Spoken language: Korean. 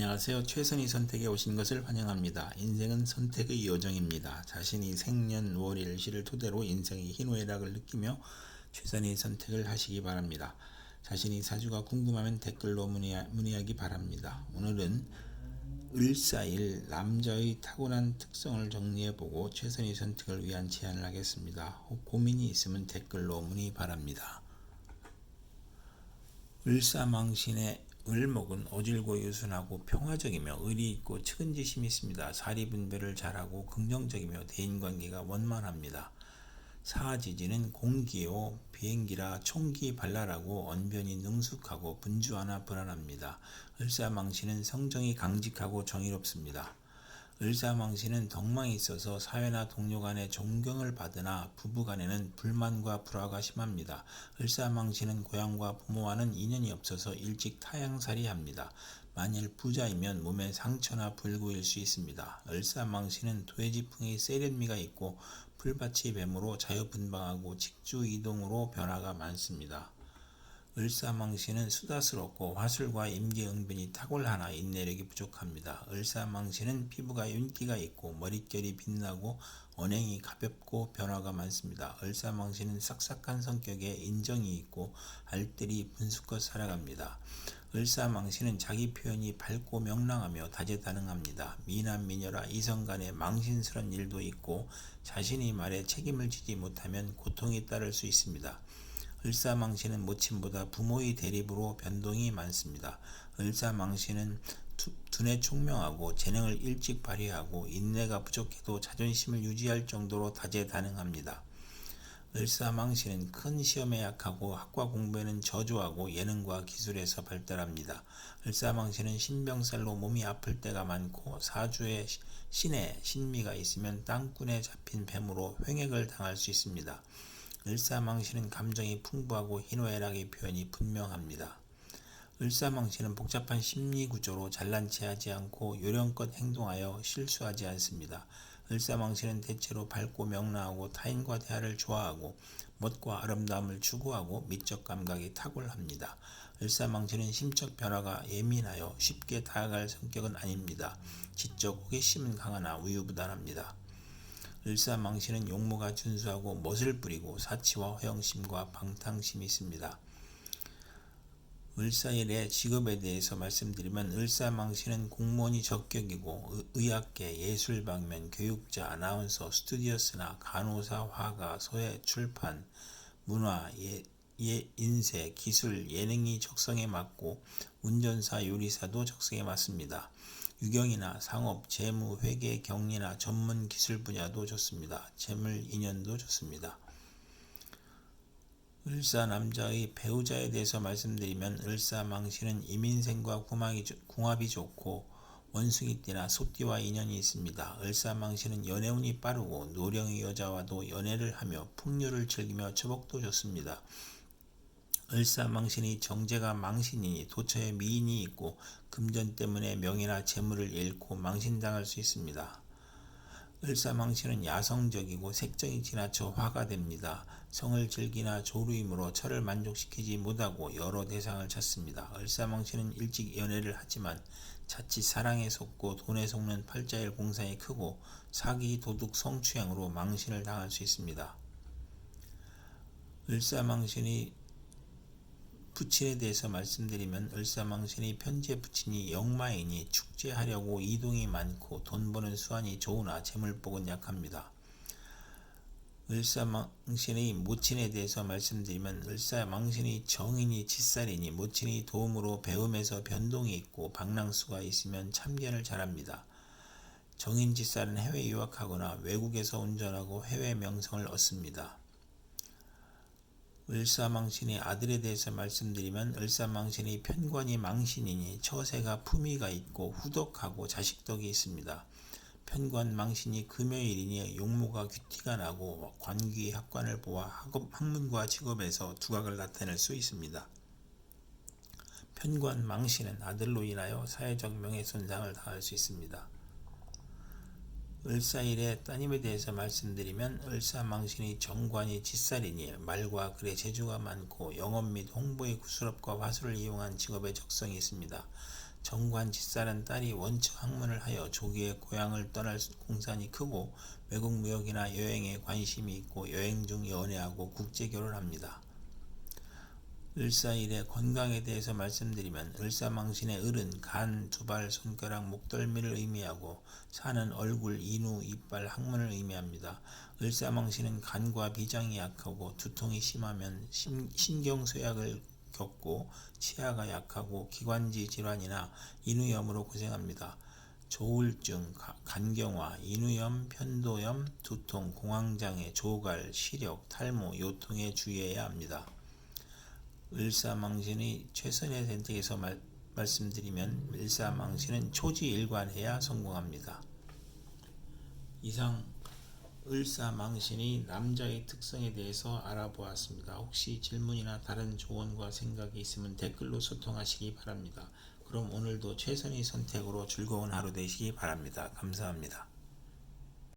안녕하세요. 최선희 선택에 오신 것을 환영합니다. 인생은 선택의 요정입니다. 자신이 생년 월일 시를 토대로 인생의 희노애락을 느끼며 최선의 선택을 하시기 바랍니다. 자신이 사주가 궁금하면 댓글로 문의하, 문의하기 바랍니다. 오늘은 을사일 남자의 타고난 특성을 정리해보고 최선의 선택을 위한 제안을 하겠습니다. 혹 고민이 있으면 댓글로 문의 바랍니다. 을사망신의 을목은 어질고 유순하고 평화적이며 의리 있고 측은지심이 있습니다. 사리분별을 잘하고 긍정적이며 대인관계가 원만합니다. 사지지는 공기요 비행기라 총기 발랄하고 언변이 능숙하고 분주하나 불안합니다. 을사망신은 성정이 강직하고 정의롭습니다. 을사망신은 덕망이 있어서 사회나 동료 간의 존경을 받으나 부부 간에는 불만과 불화가 심합니다. 을사망신은 고향과 부모와는 인연이 없어서 일찍 타향살이 합니다. 만일 부자이면 몸에 상처나 불구일 수 있습니다. 을사망신은 도해지풍의 세련미가 있고 풀밭이 뱀으로 자유분방하고 직주이동으로 변화가 많습니다. 을사망신은 수다스럽고 화술과 임기응변이 탁월하나 인내력이 부족합니다. 을사망신은 피부가 윤기가 있고 머릿결이 빛나고 언행이 가볍고 변화가 많습니다. 을사망신은 싹싹한 성격에 인정이 있고 알뜰히 분수껏 살아갑니다. 을사망신은 자기 표현이 밝고 명랑하며 다재다능합니다. 미남 미녀라 이성 간에 망신스런 일도 있고 자신이 말에 책임을 지지 못하면 고통이 따를 수 있습니다. 을사망신은 모친보다 부모의 대립으로 변동이 많습니다. 을사망신은 두뇌 총명하고 재능을 일찍 발휘하고 인내가 부족해도 자존심을 유지할 정도로 다재다능합니다. 을사망신은 큰 시험에 약하고 학과 공부에는 저조하고 예능과 기술에서 발달합니다. 을사망신은 신병살로 몸이 아플 때가 많고 사주에 신에 신미가 있으면 땅꾼에 잡힌 뱀으로 횡액을 당할 수 있습니다. 을사망신은 감정이 풍부하고 희노애락의 표현이 분명합니다. 을사망신은 복잡한 심리 구조로 잘난 체하지 않고 요령껏 행동하여 실수하지 않습니다. 을사망신은 대체로 밝고 명랑하고 타인과 대화를 좋아하고 멋과 아름다움을 추구하고 미적 감각이 탁월합니다. 을사망신은 심적 변화가 예민하여 쉽게 다가갈 성격은 아닙니다. 지적 호기심은 강하나 우유부단합니다. 을사망신은 용모가 준수하고 멋을 부리고 사치와 허영심과 방탕심이 있습니다. 을사일의 직업에 대해서 말씀드리면 을사망신은 공무원이 적격이고 의학계, 예술 방면, 교육자, 아나운서, 스튜디오스나 간호사, 화가, 소해, 출판, 문화, 예, 예, 인쇄, 기술, 예능이 적성에 맞고 운전사, 요리사도 적성에 맞습니다. 유경이나 상업, 재무, 회계, 경리나 전문 기술 분야도 좋습니다. 재물 인연도 좋습니다. 을사 남자의 배우자에 대해서 말씀드리면 을사망신은 이민생과 궁합이 좋고 원숭이띠나 소띠와 인연이 있습니다. 을사망신은 연애운이 빠르고 노령의 여자와도 연애를 하며 풍류를 즐기며 처복도 좋습니다. 을사망신이 정제가 망신이니 도처에 미인이 있고 금전 때문에 명예나 재물을 잃고 망신당할 수 있습니다. 을사망신은 야성적이고 색정이 지나쳐 화가 됩니다. 성을 즐기나 조루임으로 철을 만족시키지 못하고 여러 대상을 찾습니다. 을사망신은 일찍 연애를 하지만 자칫 사랑에 속고 돈에 속는 팔자일 공상이 크고 사기, 도둑, 성추행으로 망신을 당할 수 있습니다. 을사망신이 부친에 대해서 말씀드리면 을사망신이 편지의 부친이 영마이니 축제하려고 이동이 많고 돈 버는 수완이 좋으나 재물복은 약합니다. 을사망신의 모친에 대해서 말씀드리면 을사망신이 정인이 짓살이니 모친이 도움으로 배움에서 변동이 있고 방랑수가 있으면 참견을 잘합니다. 정인 짓살은 해외 유학하거나 외국에서 운전하고 해외 명성을 얻습니다. 을사망신의 아들에 대해서 말씀드리면 을사망신이 편관이 망신이니 처세가 품위가 있고 후덕하고 자식덕이 있습니다. 편관 망신이 금요일이니 용모가 귀티가 나고 관귀 학관을 보아 학문과 직업에서 두각을 나타낼 수 있습니다. 편관 망신은 아들로 인하여 사회적 명예 손상을 당할 수 있습니다. 을사일의 따님에 대해서 말씀드리면 을사망신이 정관이 짓살이니 말과 글의 재주가 많고 영업 및 홍보의 구슬업과 화술을 이용한 직업에 적성이 있습니다. 정관 집사는 딸이 원칙 학문을 하여 조기에 고향을 떠날 공산이 크고 외국 무역이나 여행에 관심이 있고 여행 중 연애하고 국제 결혼합니다. 을사일의 건강에 대해서 말씀드리면 을사망신의 을은 간, 두발, 손가락, 목덜미를 의미하고 사는 얼굴, 인후, 이빨, 항문을 의미합니다. 을사망신은 간과 비장이 약하고 두통이 심하면 심, 신경쇠약을 겪고 치아가 약하고 기관지 질환이나 인후염으로 고생합니다. 조울증, 가- 간경화, 인후염, 편도염, 두통, 공황장애, 조갈, 시력, 탈모, 요통에 주의해야 합니다. 을사망신의 최선의 선택에서 말, 말씀드리면 을사망신은 초지일관해야 성공합니다. 이상 을사망신이 남자의 특성에 대해서 알아보았습니다. 혹시 질문이나 다른 조언과 생각이 있으면 댓글로 소통하시기 바랍니다. 그럼 오늘도 최선의 선택으로 즐거운 하루 되시기 바랍니다. 감사합니다.